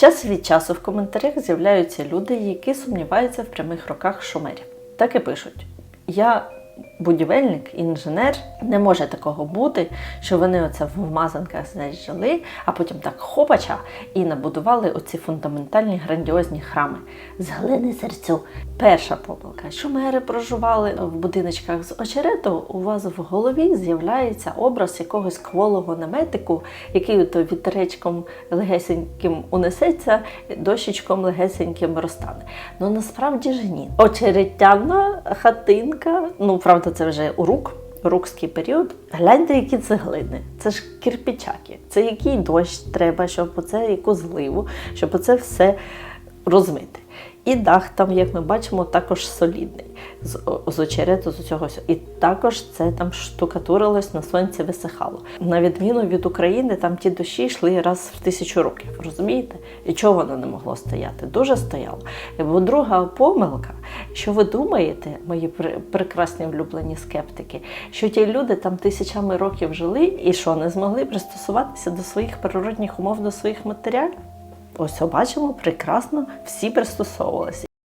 Час від часу в коментарях з'являються люди, які сумніваються в прямих руках шумерів. Так і пишуть: Я будівельник, інженер, не може такого бути, що вони оце в вмазанках знаєш, жили, а потім так хопача і набудували оці фундаментальні грандіозні храми з глини серцю. Перша помилка. Шумери проживали в будиночках з очерету. У вас в голові з'являється образ якогось кволого наметику, який ото вітеречком легесеньким унесеться, дощечком легесеньким розтане. Ну насправді ж ні. Очеретяна хатинка, ну правда, це вже урук. урукський період, гляньте, які цеглини. Це ж кирпичаки. Це який дощ треба, щоб оце яку зливу, щоб оце все розмити. І дах там, як ми бачимо, також солідний з, з очерету, з усього. І також це там штукатурилось на сонці висихало. На відміну від України, там ті дощі йшли раз в тисячу років. Розумієте? І чого воно не могло стояти? Дуже стояло. Бо друга помилка, що ви думаєте, мої пр- прекрасні влюблені скептики, що ті люди там тисячами років жили і що не змогли пристосуватися до своїх природних умов, до своїх матеріалів? Ось бачимо, прекрасно всі пристосовувалися.